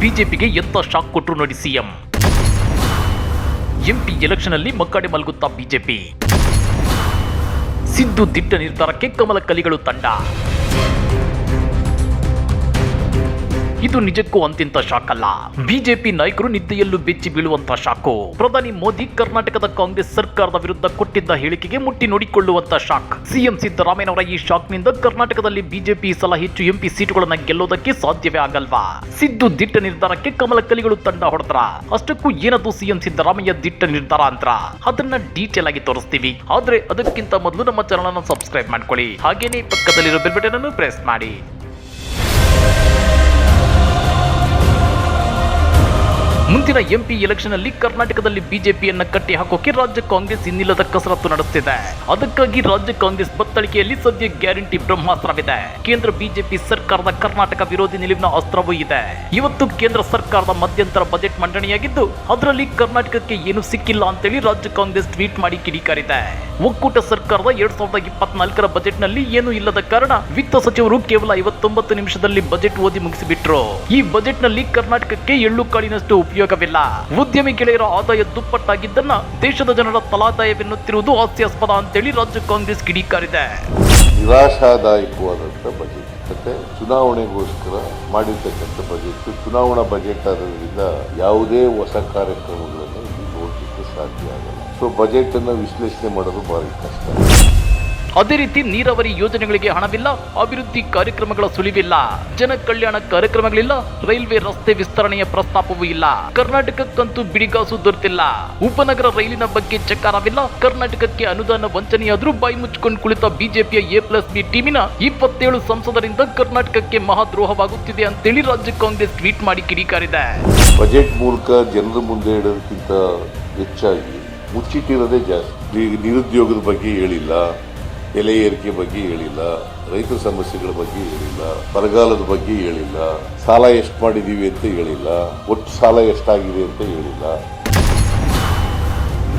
ಬಿಜೆಪಿಗೆ ಎಂತ ಶಾಕ್ ಕೊಟ್ಟರು ನೋಡಿ ಸಿಎಂ? ಎಂಪಿ ಎಲೆಕ್ಷನ್ ಅಲ್ಲಿ ಮಕ್ಕಡೆ ಮಲಗುತ್ತಾ ಬಿಜೆಪಿ? ಸಿದ್ದು ದಿಟ್ಟ ನಿರ್ಧಾರಕ್ಕೆ ಕಮಲ ಕಲಿಗಳು ತಂಡ. ಇದು ನಿಜಕ್ಕೂ ಅಂತಿಂತ ಶಾಕ್ ಅಲ್ಲ ಬಿಜೆಪಿ ನಾಯಕರು ನಿದ್ದೆಯಲ್ಲೂ ಬೆಚ್ಚಿ ಬೀಳುವಂತ ಶಾಕು. ಪ್ರಧಾನಿ ಮೋದಿ ಕರ್ನಾಟಕದ ಕಾಂಗ್ರೆಸ್ ಸರ್ಕಾರದ ವಿರುದ್ಧ ಕೊಟ್ಟಿದ್ದ ಹೇಳಿಕೆಗೆ ಮುಟ್ಟಿ ನೋಡಿಕೊಳ್ಳುವಂತ ಶಾಕ್. ಸಿಎಂ ಸಿದ್ದರಾಮಯ್ಯನವರ ಈ ಶಾಕ್ನಿಂದ ಕರ್ನಾಟಕದಲ್ಲಿ ಬಿಜೆಪಿ ಸಲ ಹೆಚ್ಚು ಎಂಪಿ ಸೀಟುಗಳನ್ನ ಗೆಲ್ಲೋದಕ್ಕೆ ಸಾಧ್ಯವೇ ಆಗಲ್ವಾ? ಸಿದ್ದು ದಿಟ್ಟ ನಿರ್ಧಾರಕ್ಕೆ ಕಮಲ ಕಲಿಗಳು ತಂಡ ಹೊಡೆದ್ರ. ಅಷ್ಟಕ್ಕೂ ಏನದು ಸಿಎಂ ಸಿದ್ದರಾಮಯ್ಯ ದಿಟ್ಟ ನಿರ್ಧಾರ ಅಂತ ಅದನ್ನ ಡೀಟೇಲ್ ಆಗಿ ತೋರಿಸ್ತೀವಿ. ಆದ್ರೆ ಅದಕ್ಕಿಂತ ಮೊದಲು ನಮ್ಮ ಚಾನಲ್ ಅನ್ನು ಸಬ್ಸ್ಕ್ರೈಬ್ ಮಾಡ್ಕೊಳ್ಳಿ. ಹಾಗೇನೇ ಪಕ್ಕದಲ್ಲಿರೋ ಬೆಲ್ ಬಟನ್ ಅನ್ನು ಪ್ರೆಸ್ ಮಾಡಿ. ಮುಂದಿನ ಎಂಪಿ ಎಲೆಕ್ಷನ್ ಅಲ್ಲಿ ಕರ್ನಾಟಕದಲ್ಲಿ ಬಿಜೆಪಿಯನ್ನ ಕಟ್ಟಿ ಹಾಕೋಕೆ ರಾಜ್ಯ ಕಾಂಗ್ರೆಸ್ ಇನ್ನಿಲ್ಲದ ಕಸರತ್ತು ನಡೆಸುತ್ತಿದೆ ಅದಕ್ಕಾಗಿ ರಾಜ್ಯ ಕಾಂಗ್ರೆಸ್ ಬತ್ತಳಿಕೆಯಲ್ಲಿ ಸದ್ಯ ಗ್ಯಾರಂಟಿ ಬ್ರಹ್ಮಾಸ್ತ್ರವಿದೆ. ಕೇಂದ್ರ ಬಿಜೆಪಿ ಸರ್ಕಾರದ ಕರ್ನಾಟಕ ವಿರೋಧಿ ನಿಲುವಿನ ಅಸ್ತ್ರವೂ ಇದೆ. ಇವತ್ತು ಕೇಂದ್ರ ಸರ್ಕಾರದ ಮಧ್ಯಂತರ ಬಜೆಟ್ ಮಂಡನೆಯಾಗಿದ್ದು, ಅದರಲ್ಲಿ ಕರ್ನಾಟಕಕ್ಕೆ ಏನು ಸಿಕ್ಕಿಲ್ಲ ಅಂತೇಳಿ ರಾಜ್ಯ ಕಾಂಗ್ರೆಸ್ ಟ್ವೀಟ್ ಮಾಡಿ ಕಿಡಿಕಾರಿದೆ. ಒಕ್ಕೂಟ ಸರ್ಕಾರದ ಎರಡ್ ಸಾವಿರದ ಇಪ್ಪತ್ನಾಲ್ಕರ ಬಜೆಟ್ನಲ್ಲಿ ಏನೂ ಇಲ್ಲದ ಕಾರಣ ವಿತ್ತ ಸಚಿವರು ಕೇವಲ ಐವತ್ತೊಂಬತ್ತು ನಿಮಿಷದಲ್ಲಿ ಬಜೆಟ್ ಓದಿ ಮುಗಿಸಿಬಿಟ್ರು. ಈ ಬಜೆಟ್ನಲ್ಲಿ ಕರ್ನಾಟಕಕ್ಕೆ ಎಳ್ಳು ಕಾಳಿನಷ್ಟು ಉಪಯೋಗವಿಲ್ಲ ಉದ್ಯಮಿ ಗೆಳೆಯರ ಆದಾಯ ದುಪ್ಪಟ್ಟಾಗಿದ್ದನ್ನ ದೇಶದ ಜನರ ತಲಾದಾಯವೆನ್ನುತ್ತಿರುವುದು ಹಾಸ್ಯಾಸ್ಪದ ಅಂತೇಳಿ ರಾಜ್ಯ ಕಾಂಗ್ರೆಸ್ ಕಿಡಿಕಾರಿದೆ. ನಿರಾಶಾದಾಯಕವಾದಂಥ ಬಜೆಟ್ ಮತ್ತೆ ಚುನಾವಣೆಗೋಸ್ಕರ ಮಾಡಿರ್ತಕ್ಕಂಥ ಬಜೆಟ್ ಚುನಾವಣಾ ಬಜೆಟ್ ಆದ್ರಿಂದ ಯಾವುದೇ ಹೊಸ ಕಾರ್ಯಕ್ರಮಗಳನ್ನು ಇಲ್ಲಿ ಸಾಧ್ಯ ಆಗಲ್ಲ. ಸೊ ಬಜೆಟ್ ಅನ್ನು ವಿಶ್ಲೇಷಣೆ ಮಾಡಲು ಬಹಳ ಕಷ್ಟ. ಅದೇ ರೀತಿ ನೀರಾವರಿ ಯೋಜನೆಗಳಿಗೆ ಹಣವಿಲ್ಲ, ಅಭಿವೃದ್ಧಿ ಕಾರ್ಯಕ್ರಮಗಳ ಸುಳಿವಿಲ್ಲ ಜನ ಕಲ್ಯಾಣ ಕಾರ್ಯಕ್ರಮಗಳಿಲ್ಲ, ರೈಲ್ವೆ ರಸ್ತೆ ವಿಸ್ತರಣೆಯ ಪ್ರಸ್ತಾಪವೂ ಇಲ್ಲ. ಕರ್ನಾಟಕಕ್ಕಂತೂ ಬಿಡಿಗಾಸು ದೊರೆತಿಲ್ಲ. ಉಪನಗರ ರೈಲಿನ ಬಗ್ಗೆ ಚಕಾರವಿಲ್ಲ. ಕರ್ನಾಟಕಕ್ಕೆ ಅನುದಾನ ವಂಚನೆಯಾದರೂ ಬಾಯಿ ಮುಚ್ಚಿಕೊಂಡು ಕುಳಿತ ಬಿಜೆಪಿಯ ಎ ಪ್ಲಸ್ ಬಿ ಟೀಮಿನ ಇಪ್ಪತ್ತೇಳು ಸಂಸದರಿಂದ ಕರ್ನಾಟಕಕ್ಕೆ ಮಹಾದ್ರೋಹವಾಗುತ್ತಿದೆ ಅಂತೇಳಿ ರಾಜ್ಯ ಕಾಂಗ್ರೆಸ್ ಟ್ವೀಟ್ ಮಾಡಿ ಕಿಡಿಕಾರಿದೆ. ಬಜೆಟ್ ಮೂಲಕ ಜನರ ಮುಂದೆ ಇಡೋದಕ್ಕಿಂತ ಹೆಚ್ಚಾಗಿ ಮುಚ್ಚಿಟ್ಟಿರೋದೇ ಜಾಸ್ತಿ. ನಿರುದ್ಯೋಗದ ಬಗ್ಗೆ ಹೇಳಿಲ್ಲ. ಬೆಲೆ ಏರಿಕೆ ಬಗ್ಗೆ ಹೇಳಿಲ್ಲ, ರೈತರ ಸಮಸ್ಯೆಗಳ ಬಗ್ಗೆ ಹೇಳಿಲ್ಲ, ಬರಗಾಲದ ಬಗ್ಗೆ ಹೇಳಿಲ್ಲ, ಸಾಲ ಎಷ್ಟು ಮಾಡಿದೀವಿ ಅಂತ ಹೇಳಿಲ್ಲ, ಒಟ್ಟು ಸಾಲ ಎಷ್ಟಾಗಿದೆ ಅಂತ ಹೇಳಿಲ್ಲ.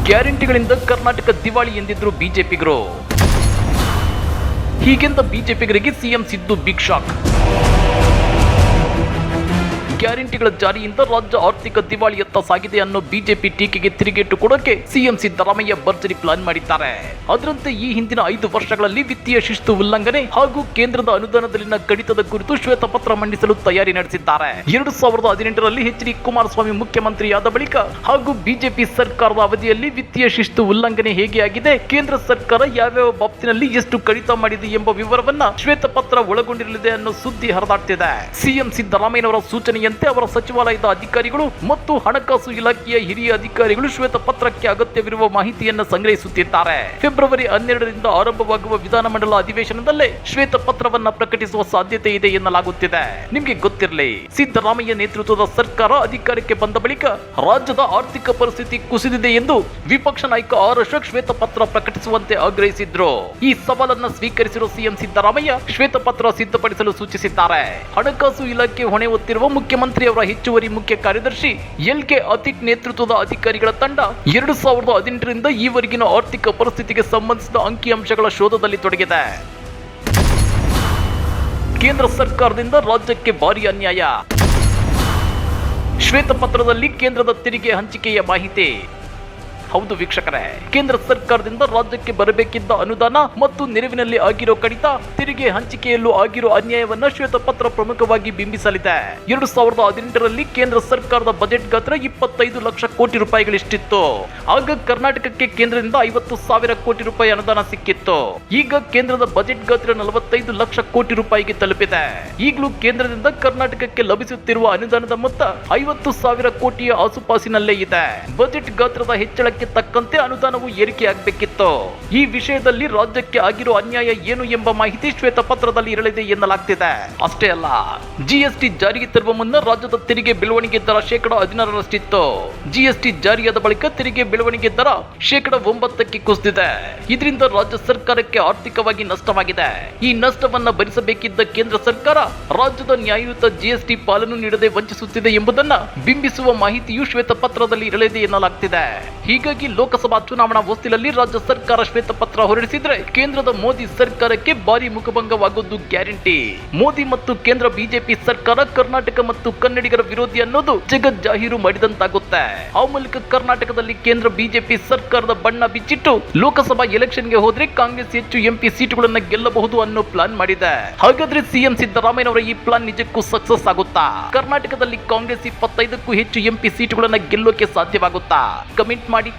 ಗ್ಯಾರಂಟಿಗಳಿಂದ ಕರ್ನಾಟಕ ದಿವಾಳಿ ಎಂದಿದ್ರು ಬಿಜೆಪಿಗರು. ಹೀಗೆಂದ ಬಿಜೆಪಿಗರಿಗೆ ಸಿಎಂ ಸಿದ್ದು ಬಿಗ್ ಶಾಕ್. ಗ್ಯಾರಂಟಿಗಳ ಜಾರಿಯಿಂದ ರಾಜ್ಯ ಆರ್ಥಿಕ ದಿವಾಳಿಯತ್ತ ಸಾಗಿದೆ ಅನ್ನೋ ಬಿಜೆಪಿ ಟೀಕೆಗೆ ತಿರುಗೇಟು ಕೊಡೋಕೆ ಸಿಎಂ ಸಿದ್ದರಾಮಯ್ಯ ಭರ್ಜರಿ ಪ್ಲಾನ್ ಮಾಡಿದ್ದಾರೆ. ಅದರಂತೆ ಈ ಹಿಂದಿನ ಐದು ವರ್ಷಗಳಲ್ಲಿ ವಿತ್ತೀಯ ಶಿಸ್ತು ಉಲ್ಲಂಘನೆ ಹಾಗೂ ಕೇಂದ್ರದ ಅನುದಾನದಲ್ಲಿನ ಕಡಿತದ ಕುರಿತು ಶ್ವೇತಪತ್ರ ಮಂಡಿಸಲು ತಯಾರಿ ನಡೆಸಿದ್ದಾರೆ. ಎರಡು ಸಾವಿರದ ಹದಿನೆಂಟರಲ್ಲಿ ಎಚ್ ಡಿ ಕುಮಾರಸ್ವಾಮಿ ಮುಖ್ಯಮಂತ್ರಿಯಾದ ಬಳಿಕ ಹಾಗೂ ಬಿಜೆಪಿ ಸರ್ಕಾರದ ಅವಧಿಯಲ್ಲಿ ವಿತ್ತೀಯ ಶಿಸ್ತು ಉಲ್ಲಂಘನೆ ಹೇಗೆ ಆಗಿದೆ, ಕೇಂದ್ರ ಸರ್ಕಾರ ಯಾವ್ಯಾವ ಬಾಬ್ತಿನಲ್ಲಿ ಎಷ್ಟು ಕಡಿತ ಮಾಡಿದೆ ಎಂಬ ವಿವರವನ್ನ ಶ್ವೇತಪತ್ರ ಒಳಗೊಂಡಿರಲಿದೆ ಅನ್ನೋ ಸುದ್ದಿ ಹರಿದಾಡ್ತಿದೆ. ಸಿಎಂ ಸಿದ್ದರಾಮಯ್ಯನವರ ಸೂಚನೆಯಂತೆ ಅವರ ಸಚಿವಾಲಯದ ಅಧಿಕಾರಿಗಳು ಮತ್ತು ಹಣಕಾಸು ಇಲಾಖೆಯ ಹಿರಿಯ ಅಧಿಕಾರಿಗಳು ಶ್ವೇತಪತ್ರಕ್ಕೆ ಅಗತ್ಯವಿರುವ ಮಾಹಿತಿಯನ್ನು ಸಂಗ್ರಹಿಸುತ್ತಿದ್ದಾರೆ. ಫೆಬ್ರವರಿ ಹನ್ನೆರಡರಿಂದ ಆರಂಭವಾಗುವ ವಿಧಾನಮಂಡಲ ಅಧಿವೇಶನದಲ್ಲೇ ಶ್ವೇತಪತ್ರವನ್ನ ಪ್ರಕಟಿಸುವ ಸಾಧ್ಯತೆ ಇದೆ ಎನ್ನಲಾಗುತ್ತಿದೆ. ನಿಮಗೆ ಗೊತ್ತಿರಲಿ, ಸಿದ್ದರಾಮಯ್ಯ ನೇತೃತ್ವದ ಸರ್ಕಾರ ಅಧಿಕಾರಕ್ಕೆ ಬಂದ ಬಳಿಕ ರಾಜ್ಯದ ಆರ್ಥಿಕ ಪರಿಸ್ಥಿತಿ ಕುಸಿದಿದೆ ಎಂದು ವಿಪಕ್ಷ ನಾಯಕ ಆರ್ ಅಶೋಕ್ ಶ್ವೇತಪತ್ರ ಪ್ರಕಟಿಸುವಂತೆ ಆಗ್ರಹಿಸಿದ್ರು. ಈ ಸವಾಲನ್ನ ಸ್ವೀಕರಿಸಿರುವ ಸಿಎಂ ಸಿದ್ದರಾಮಯ್ಯ ಶ್ವೇತ ಪತ್ರ ಸಿದ್ಧಪಡಿಸಲು ಸೂಚಿಸಿದ್ದಾರೆ. ಹಣಕಾಸು ಇಲಾಖೆ ಹೊಣೆ ಹೊತ್ತಿರುವ ಮುಖ್ಯಮಂತ್ರಿ ಅವರ ಹೆಚ್ಚುವರಿ ಮುಖ್ಯ ಕಾರ್ಯದರ್ಶಿ ಎಲ್ ಕೆ ಅತಿಕ್ ನೇತೃತ್ವದ ಅಧಿಕಾರಿಗಳ ತಂಡ ಎರಡು ಸಾವಿರದ ಹದಿನೆಂಟರಿಂದ ಈವರೆಗಿನ ಆರ್ಥಿಕ ಪರಿಸ್ಥಿತಿಗೆ ಸಂಬಂಧಿಸಿದ ಅಂಕಿಅಂಶಗಳ ಶೋಧದಲ್ಲಿ ತೊಡಗಿದೆ. ಕೇಂದ್ರ ಸರ್ಕಾರದಿಂದ ರಾಜ್ಯಕ್ಕೆ ಭಾರಿ ಅನ್ಯಾಯ. ಶ್ವೇತಪತ್ರದಲ್ಲಿ ಕೇಂದ್ರದ ತೆರಿಗೆ ಹಂಚಿಕೆಯ ಮಾಹಿತಿ. ಹೌದು ವೀಕ್ಷಕರೇ, ಕೇಂದ್ರ ಸರ್ಕಾರದಿಂದ ರಾಜ್ಯಕ್ಕೆ ಬರಬೇಕಿದ್ದ ಅನುದಾನ ಮತ್ತು ನೆರವಿನಲ್ಲಿ ಆಗಿರೋ ಕಡಿತ ತೆರಿಗೆ ಹಂಚಿಕೆಯಲ್ಲೂ ಆಗಿರೋ ಅನ್ಯಾಯವನ್ನ ಶ್ವೇತಪತ್ರ ಪ್ರಮುಖವಾಗಿ ಬಿಂಬಿಸಲಿದೆ. ಎರಡು ಸಾವಿರದ ಹದಿನೆಂಟರಲ್ಲಿ ಕೇಂದ್ರ ಸರ್ಕಾರದ ಬಜೆಟ್ ಗಾತ್ರ ಇಪ್ಪತ್ತೈದು ಲಕ್ಷ ಕೋಟಿ ರೂಪಾಯಿಗಳಿಷ್ಟಿತ್ತು. ಆಗ ಕರ್ನಾಟಕಕ್ಕೆ ಕೇಂದ್ರದಿಂದ ಐವತ್ತು ಸಾವಿರ ಕೋಟಿ ರೂಪಾಯಿ ಅನುದಾನ ಸಿಕ್ಕಿತ್ತು. ಈಗ ಕೇಂದ್ರದ ಬಜೆಟ್ ಗಾತ್ರ ನಲವತ್ತೈದು ಲಕ್ಷ ಕೋಟಿ ರೂಪಾಯಿಗೆ ತಲುಪಿದೆ. ಈಗಲೂ ಕೇಂದ್ರದಿಂದ ಕರ್ನಾಟಕಕ್ಕೆ ಲಭಿಸುತ್ತಿರುವ ಅನುದಾನದ ಮೊತ್ತ ಐವತ್ತು ಸಾವಿರ ಕೋಟಿಯ ಆಸುಪಾಸಿನಲ್ಲೇ ಇದೆ. ಬಜೆಟ್ ಗಾತ್ರದ ಹೆಚ್ಚಳಕ್ಕೆ ತಕ್ಕಂತೆ ಅನುದಾನವು ಏರಿಕೆಯಾಗಬೇಕಿತ್ತು? ಈ ವಿಷಯದಲ್ಲಿ ರಾಜ್ಯಕ್ಕೆ ಆಗಿರೋ ಅನ್ಯಾಯ ಏನು ಎಂಬ ಮಾಹಿತಿ ಶ್ವೇತ ಪತ್ರದಲ್ಲಿ ಇರಲಿದೆ ಎನ್ನಲಾಗ್ತಿದೆ. ಅಷ್ಟೇ ಅಲ್ಲ ಜಿಎಸ್ಟಿ ಜಾರಿಗೆ ತರುವ ಮುನ್ನ ರಾಜ್ಯದ ತೆರಿಗೆ ಬೆಳವಣಿಗೆ ದರ ಶೇಕಡ ಹದಿನಾರರಷ್ಟಿತ್ತು. ಜಿಎಸ್ಟಿ ಜಾರಿಯಾದ ಬಳಿಕ ತೆರಿಗೆ ಬೆಳವಣಿಗೆ ದರ ಶೇಕಡ ಒಂಬತ್ತಕ್ಕೆ ಕುಸಿದಿದೆ. ಇದರಿಂದ ರಾಜ್ಯ ಸರ್ಕಾರಕ್ಕೆ ಆರ್ಥಿಕವಾಗಿ ನಷ್ಟವಾಗಿದೆ. ಈ ನಷ್ಟವನ್ನ ಭರಿಸಬೇಕಿದ್ದ ಕೇಂದ್ರ ಸರ್ಕಾರ ರಾಜ್ಯದ ನ್ಯಾಯಯುತ ಜಿಎಸ್ಟಿ ಪಾಲನ್ನು ನೀಡದೆ ವಂಚಿಸುತ್ತಿದೆ ಎಂಬುದನ್ನ ಬಿಂಬಿಸುವ ಮಾಹಿತಿಯು ಶ್ವೇತಪತ್ರದಲ್ಲಿ ಇರಲಿದೆ ಎನ್ನಲಾಗ್ತಿದೆ. ಹೀಗಾಗಿ ಹೀಗಾಗಿ ಲೋಕಸಭಾ ಚುನಾವಣಾ ಹೊಸ್ತಿಲಲ್ಲಿ ರಾಜ್ಯ ಸರ್ಕಾರ ಶ್ವೇತಪತ್ರ ಹೊರಡಿಸಿದ್ರೆ ಕೇಂದ್ರದ ಮೋದಿ ಸರ್ಕಾರಕ್ಕೆ ಭಾರಿ ಮುಖಭಂಗವಾಗುವುದು ಗ್ಯಾರಂಟಿ. ಮೋದಿ ಮತ್ತು ಕೇಂದ್ರ ಬಿಜೆಪಿ ಸರ್ಕಾರ ಕರ್ನಾಟಕ ಮತ್ತು ಕನ್ನಡಿಗರ ವಿರೋಧಿ ಅನ್ನೋದು ಜಗಜ್ಜಾಹೀರು ಮಾಡಿದಂತಾಗುತ್ತೆ. ಆ ಮೂಲಕ ಕರ್ನಾಟಕದಲ್ಲಿ ಕೇಂದ್ರ ಬಿಜೆಪಿ ಸರ್ಕಾರದ ಬಣ್ಣ ಬಿಚ್ಚಿಟ್ಟು ಲೋಕಸಭಾ ಎಲೆಕ್ಷನ್ಗೆ ಹೋದ್ರೆ ಕಾಂಗ್ರೆಸ್ ಹೆಚ್ಚು ಎಂಪಿ ಸೀಟುಗಳನ್ನ ಗೆಲ್ಲಬಹುದು ಅನ್ನೋ ಪ್ಲಾನ್ ಮಾಡಿದೆ. ಹಾಗಾದ್ರೆ ಸಿಎಂ ಸಿದ್ದರಾಮಯ್ಯನವರ ಈ ಪ್ಲಾನ್ ನಿಜಕ್ಕೂ ಸಕ್ಸಸ್ ಆಗುತ್ತಾ? ಕರ್ನಾಟಕದಲ್ಲಿ ಕಾಂಗ್ರೆಸ್ ಇಪ್ಪತ್ತೈದಕ್ಕೂ ಹೆಚ್ಚು ಎಂಪಿ ಸೀಟುಗಳನ್ನ ಗೆಲ್ಲೋಕೆ ಸಾಧ್ಯವಾಗುತ್ತಾ? ಕಮೆಂಟ್ ಮಾಡಿ.